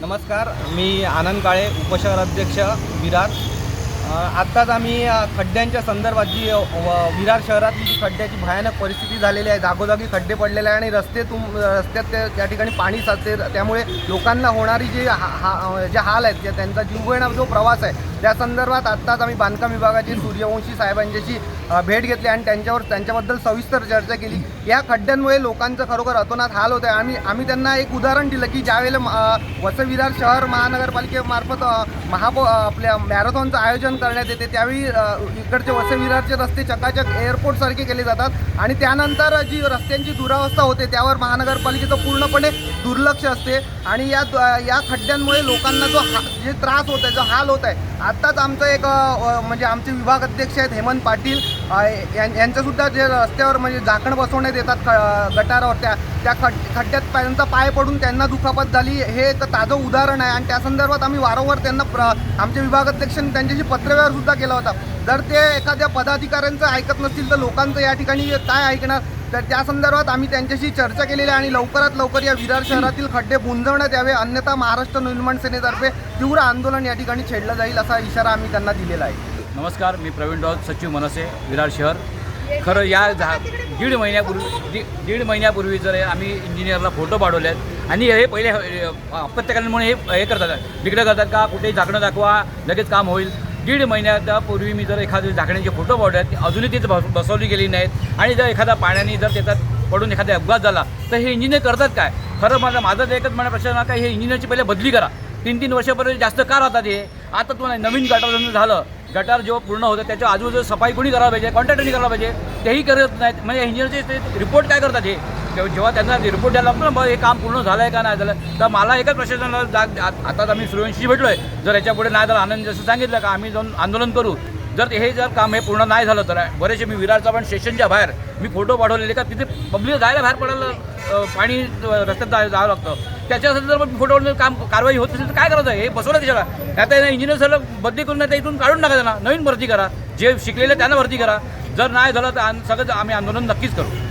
नमस्कार मी आनंद काळे उपशहर अध्यक्ष विरार आत्ताच आम्ही खड्ड्यांच्या संदर्भात जी व- विरार शहरातली जी खड्ड्याची भयानक परिस्थिती झालेली आहे जागोजागी खड्डे पडलेले आहे आणि रस्ते तुम रस्त्यात त्या त्या ठिकाणी पाणी साचते त्यामुळे लोकांना होणारी जी हा हा- जे हाल आहेत त्यांचा जीवघेणा जो प्रवास आहे त्या संदर्भात आत्ताच आम्ही बांधकाम विभागाचे सूर्यवंशी साहेबांच्याशी भेट घेतली आणि त्यांच्यावर त्यांच्याबद्दल सविस्तर चर्चा केली. या खड्ड्यांमुळे लोकांचं खरोखर अतोनात हाल होत आहे आम्ही आम्ही त्यांना एक उदाहरण दिलं की ज्यावेळेला वसविरार शहर महानगरपालिकेमार्फत महापौ आपल्या मॅरेथॉनचं आयोजन करण्यात येते. त्यावेळी इकडचे वसविरारचे रस्ते चकाचक एअरपोर्टसारखे केले जातात आणि त्यानंतर जी रस्त्यांची दुरावस्था होते त्यावर महानगरपालिकेचं पूर्णपणे दुर्लक्ष असते. आणि या या खड्ड्यांमुळे लोकांना जो हा जे त्रास होत आहे जो हाल होत आहे आत्ताच आमचं एक म्हणजे आमचे विभाग अध्यक्ष आहेत हेमंत पाटील यांच्यासुद्धा यांचंसुद्धा जे रस्त्यावर म्हणजे झाकण बसवण्यात येतात ख गटारावर त्या त्या खड खड्ड्यात त्यांचा पाय पडून त्यांना दुखापत झाली. हे एक ताजं उदाहरण आहे आणि त्या संदर्भात आम्ही वारंवार त्यांना प्र आमचे विभागाध्यक्षांनी त्यांच्याशी पत्रव्यवहारसुद्धा केला होता. जर ते एखाद्या पदाधिकाऱ्यांचं ऐकत नसतील तर लोकांचं या ठिकाणी काय ऐकणार? तर त्या संदर्भात आम्ही त्यांच्याशी चर्चा केलेली आहे आणि लवकरात लवकर या विरार शहरातील खड्डे बुंजवण्यात यावे. अन्यथा महाराष्ट्र निर्माण सेनेतर्फे तीव्र आंदोलन या ठिकाणी छेडलं जाईल असा इशारा आम्ही त्यांना दिलेला आहे. नमस्कार मी प्रवीण डॉल सचिव मनसे विरार शहर. खरं या झा दीड महिन्यापूर्वी दि दीड महिन्यापूर्वी जर आम्ही इंजिनियरला फोटो पाठवले आहेत आणि हे पहिले अपत्यकारांमुळे हे हे करतात. तिकडे करतात का? कुठेही झाकणं दाखवा. लगेच काम होईल. दीड महिन्यापूर्वी मी जर एखादे झाकण्याचे फोटो पाठवले आहेत ते अजूनही तिथे बस बसवली गेली नाहीत. आणि जर एखादा पाण्याने जर त्याचा पडून एखादा अपघात झाला तर हे इंजिनियर करतात काय? खरं माझा माझं तर एकच म्हणा प्रश्न का हे इंजिनियरची पहिले बदली करा. तीन तीन वर्षापर्यंत जास्त का राहतात हे? आता तुम्हाला नवीन गटार झालं गटार जेव्हा पूर्ण होतं त्याच्या आजूबाजूला सफाई कोणी करायला पाहिजे कॉन्ट्रॅक्टरनी करायला पाहिजे तेही करत नाहीत. म्हणजे इंजिनियरचे ते रिपोर्ट काय करतात हे? जेव्हा त्यांना रिपोर्ट द्यायला लागतो ना मग हे काम पूर्ण झालं आहे का नाही झालं? तर मला एकच प्रशासनाला जाग आ- आता आम्ही सूर्यवंशी भेटलो आहे जर याच्यापुढे नाही झालं आनंद जसं सांगितलं का आम्ही जाऊन आंदोलन करू. जर हे जर काम हे पूर्ण नाही झालं तर बरेचसे मी विरारचा पण स्टेशनच्या बाहेर मी फोटो पाठवलेले का तिथे पब्लिक जायला बाहेर पडायला पाणी रस्त्यात जा- जावं लागतं. त्याच्या संदर्भात फोटो काम कारवाई होत असेल तर काय करायचं? हे बसवलं कशाला? आता इंजिनियर सर बदली करून नाही इथून काढून टाका त्यांना. नवीन भरती करा. जे शिकलेले त्यांना भरती करा. जर नाही झालं तर सगळं आम्ही आंदोलन नक्कीच करू.